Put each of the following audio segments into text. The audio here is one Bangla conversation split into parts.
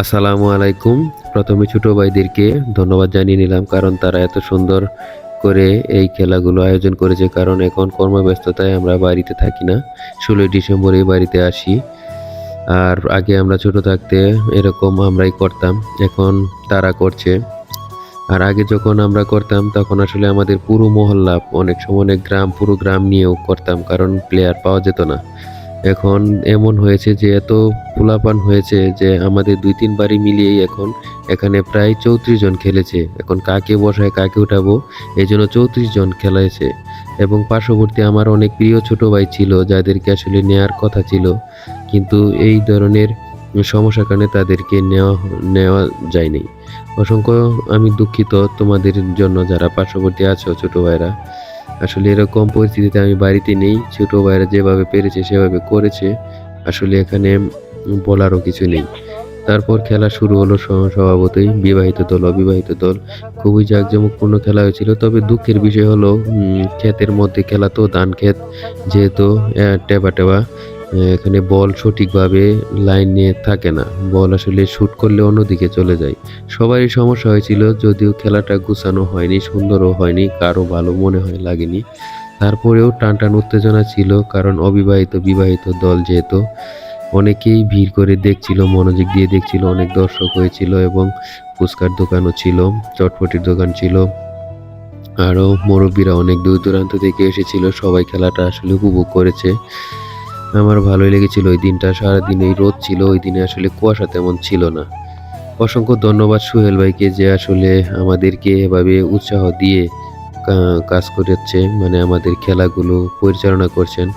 আসসালামু আলাইকুম। প্রথমে ছোট ভাইদেরকে ধন্যবাদ জানিয়ে নিলাম কারণ তারা এত সুন্দর করে এই খেলাগুলো আয়োজন করেছে, কারণ এখন কর্মব্যস্ততায় আমরা বাড়িতে থাকি না। ষোলোই ডিসেম্বরে বাড়িতে আসি। আর আগে আমরা ছোট থাকতে এরকম আমরাই করতাম, এখন তারা করছে। আর আগে যখন আমরা করতাম, তখন আসলে আমাদের পুরো মহল্লা, অনেক সময় অনেক গ্রাম, পুরো গ্রাম নিয়েও করতাম, কারণ প্লেয়ার পাওয়া যেত না। এখন এমন হয়েছে যে, এত পোলাপান হয়েছে যে, আমাদের দুই তিন বাড়ি মিলিয়েই এখন এখানে প্রায় চৌত্রিশ জন খেলেছে। এখন কাকে বসায়, কাকে উঠাবো, এই জন্য চৌত্রিশ জন খেলাইছে এবং পার্শ্ববর্তী আমার অনেক প্রিয় ছোট ভাই ছিল, যাদেরকে আসলে নেয়ার কথা ছিল। কিন্তু এই ধরনের সমস্যার কারণে তাদেরকে নেওয়া নেওয়া যায়নি। অসংখ্য আমি দুঃখিত তোমাদের জন্য যারা পার্শ্ববর্তী আছো ছোট ভাইরা আসলে এরকম পরিস্থিতিতে আমি বাড়িতে নেই, ছোট ভাইরা যেভাবে পেরেছে সেভাবে করেছে। আসলে এখানে বলারও কিছু নেই। তারপর খেলা শুরু হলো স্বভাবতই বিবাহিত দল, অবিবাহিত দল। খুবই জাঁকজমকপূর্ণ খেলা হয়েছিল। তবে দুঃখের বিষয় হলো ক্ষেতের মধ্যে খেলা তো, ধান ক্ষেত যেহেতু টেবা টেবা এখানে বল সঠিকভাবে লাইনে থাকে না। বল আসলে শুট করলে অন্যদিকে চলে যায়। সবারই সমস্যা হয়েছিল, যদিও খেলাটা গুছানো হয়নি, সুন্দরও হয়নি, কারও ভালো মনে হয় লাগেনি। তারপরেও টান টান উত্তেজনা ছিল, কারণ অবিবাহিত বিবাহিত দল যেহেতু, অনেকেই ভিড় করে দেখছিল, মনোযোগ দিয়ে দেখছিল, অনেক দর্শক হয়েছিল এবং ফুচকার দোকানও ছিল, চটপটির দোকান ছিল। আরও মুরব্বীরা অনেক দূর দূরান্ত থেকে এসেছিল, সবাই খেলাটা আসলে উপভোগ করেছে। আমার ভালোই লেগেছিল ওই দিনটা। সারাদিন এই রোদ ছিল, ওই দিনে আসলে কুয়াশা তেমন ছিল না। অসংখ্য ধন্যবাদ সুহেল ভাইকে যে আসলে আমাদেরকে এভাবে উৎসাহ দিয়ে কাজ করেছে মানে আমাদের খেলাগুলো পরিচালনা করছেন।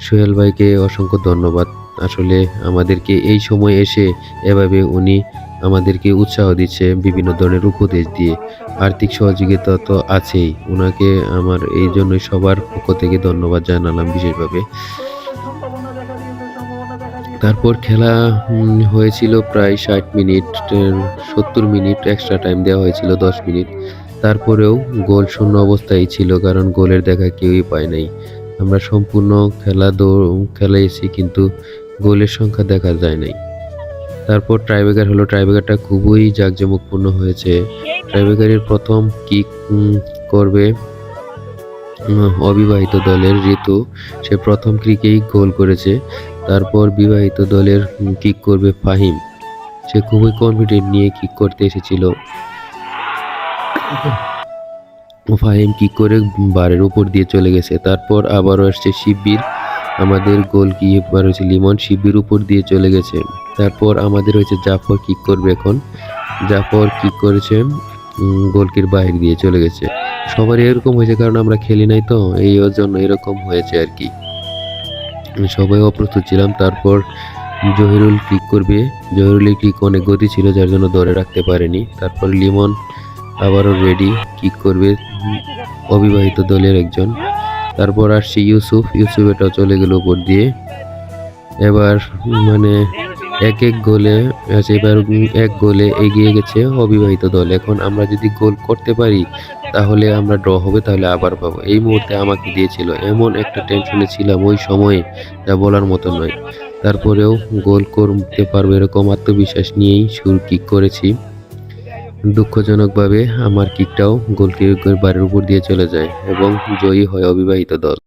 সুহেল ভাইকে অসংখ্য ধন্যবাদ। আসলে আমাদেরকে এই সময় এসে এভাবে উনি আমাদেরকে উৎসাহ দিচ্ছে বিভিন্ন ধরনের উপদেশ দিয়ে। আর্থিক সহযোগিতা তো আছেই। ওনাকে আমার এই জন্যই সবার পক্ষ থেকে ধন্যবাদ জানালাম বিশেষভাবে। তারপর খেলা হয়েছিল প্রায় ষাট মিনিট সত্তর মিনিট এক্সট্রা টাইম দেওয়া হয়েছিল, দশ মিনিট। তারপরেও গোল শূন্য অবস্থায় ছিল, কারণ গোলের দেখা কেউই পায় নাই। আমরা সম্পূর্ণ খেলা দৌড় খেলাইছি কিন্তু গোলের সংখ্যা দেখা যায় নাই। তারপর ট্রাইবেকার হলো ট্রাইবেকারটা খুবই জাঁকজমকপূর্ণ হয়েছে। ট্রাইবেকারের প্রথম কিক করবে অবিবাহিত দলের ঋতু। সে প্রথম ক্রিকেই গোল করেছে। তারপর বিবাহিত দলের কিক করবে ফাহিম। সে খুবই কনফিডেন্ট নিয়ে কিক করতে এসেছিল। ফাহিম কিক করে বারের উপর দিয়ে চলে গেছে। তারপর আবারও আসছে শিবির আমাদের গোল কিপার হয়েছে লিমন। শিবির উপর দিয়ে চলে গেছে। তারপর আমাদের হয়েছে জাফর কিক করবে এখন। জাফর কিক করেছে গোলকির বাইরে দিয়ে চলে গেছে। সবারই এরকম হয়েছে, কারণ আমরা খেলি নাই তো, এই জন্য এরকম হয়েছে আর কি। সবাই অপ্রস্তুত ছিলাম, তারপর জহিরুল ক্লিক করবে। জহিরুলের ক্লিক অনেক গতি ছিল, যার জন্য ধরে রাখতে পারেনি। তারপর লিমন আবারও রেডি কিক করবে অবিবাহিত দলের একজন। তারপর আসছে ইউসুফ ইউসুফ এটাও চলে গেল উপর দিয়ে। এবার মানে এক এক গোলে, এবার এক গোলে এগিয়ে গেছে অবিবাহিত দল। এখন আমরা যদি গোল করতে পারি, তাহলে আমরা ড্র হবে, তাহলে আবার পাবো। এই মুহূর্তে আমাকে দিয়েছিল। এমন একটা টেনশনে ছিলাম ওই সময়ে যা বলার মতো নয়। তারপরেও গোল করতে পারব এরকম আত্মবিশ্বাস নিয়েই সুর কিক করেছি। দুঃখজনকভাবে আমার কিকটাও গোলকিপার বারের উপর দিয়ে চলে যায় এবং জয়ী হয় অবিবাহিত দল।